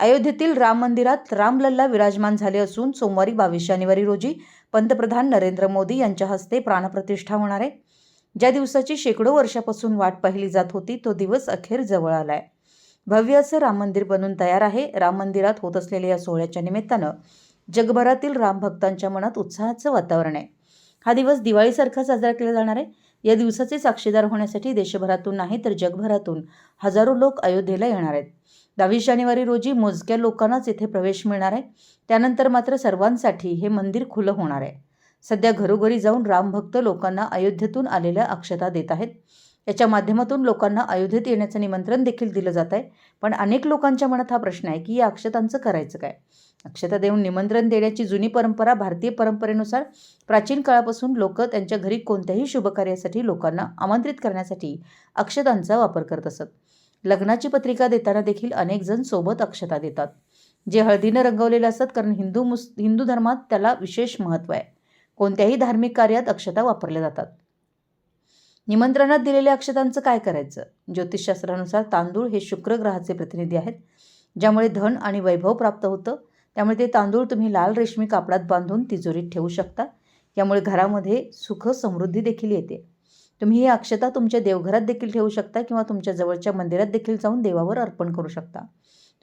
अयोध्येतील राम मंदिरात रामलल्ला विराजमान झाले असून सोमवारी बावीस जानेवारी रोजी पंतप्रधान नरेंद्र मोदी यांच्या हस्ते प्राणप्रतिष्ठा होणार आहे. ज्या दिवसाची शेकडो वर्षापासून वाट पाहिली जात होती तो दिवस अखेर जवळ आलाय. भव्य असं राम मंदिर बनून तयार आहे. राम मंदिरात होत असलेल्या या सोहळ्याच्या निमित्तानं जगभरातील राम भक्तांच्या मनात उत्साहाचं वातावरण आहे. हा दिवस दिवाळीसारखा साजरा केला जाणार आहे. या दिवसाचे साक्षीदार होण्यासाठी देशभरातून नाही तर जगभरातून हजारो लोक अयोध्येला येणार आहेत. दहावीस जानेवारी रोजी मोजक्या लोकांनाच येथे प्रवेश मिळणार आहे. त्यानंतर मात्र सर्वांसाठी हे मंदिर खुलं होणार आहे. सध्या घरोघरी जाऊन रामभक्त लोकांना अयोध्येतून आलेल्या अक्षता देत आहेत. याच्या माध्यमातून लोकांना अयोध्येत येण्याचं निमंत्रण देखील दिलं जात आहे. पण अनेक लोकांच्या मनात हा प्रश्न आहे की या अक्षतांचं करायचं काय? अक्षता देऊन निमंत्रण देण्याची जुनी परंपरा भारतीय परंपरेनुसार प्राचीन काळापासून लोक त्यांच्या घरी कोणत्याही शुभकार्यासाठी लोकांना आमंत्रित करण्यासाठी अक्षतांचा वापर करत असत. लग्नाची पत्रिका देताना देखील अनेक जण सोबत अक्षता देतात. जे हळदीनं रंगवलेले असतात कारण हिंदू मुस हिंदू धर्मात त्याला विशेष महत्त्व आहे. कोणत्याही धार्मिक कार्यात अक्षता वापरल्या जातात. निमंत्रणात दिलेल्या अक्षतांचं काय करायचं? ज्योतिषशास्त्रानुसार तांदूळ हे शुक्र ग्रहाचे प्रतिनिधी आहेत ज्यामुळे धन आणि वैभव प्राप्त होतं. त्यामुळे ते तांदूळ तुम्ही लाल रेशमी कापडात बांधून तिजोरीत ठेवू शकता. यामुळे घरामध्ये सुख समृद्धी देखील येते. तुम्ही ही अक्षता तुमच्या देवघरात देखील ठेवू शकता किंवा तुमच्या जवळच्या मंदिरात देखील जाऊन देवावर अर्पण करू शकता.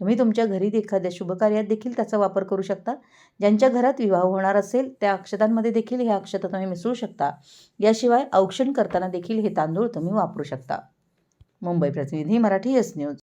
तुम्ही तुमच्या घरी एखाद्या शुभकार्यात देखील त्याचा वापर करू शकता. ज्यांच्या घरात विवाह होणार असेल त्या अक्षतांमध्ये देखील ह्या अक्षता तुम्ही मिसळू शकता. याशिवाय औक्षण करताना देखील हे तांदूळ तुम्ही वापरू शकता. मुंबई प्रतिनिधी मराठी एस न्यूज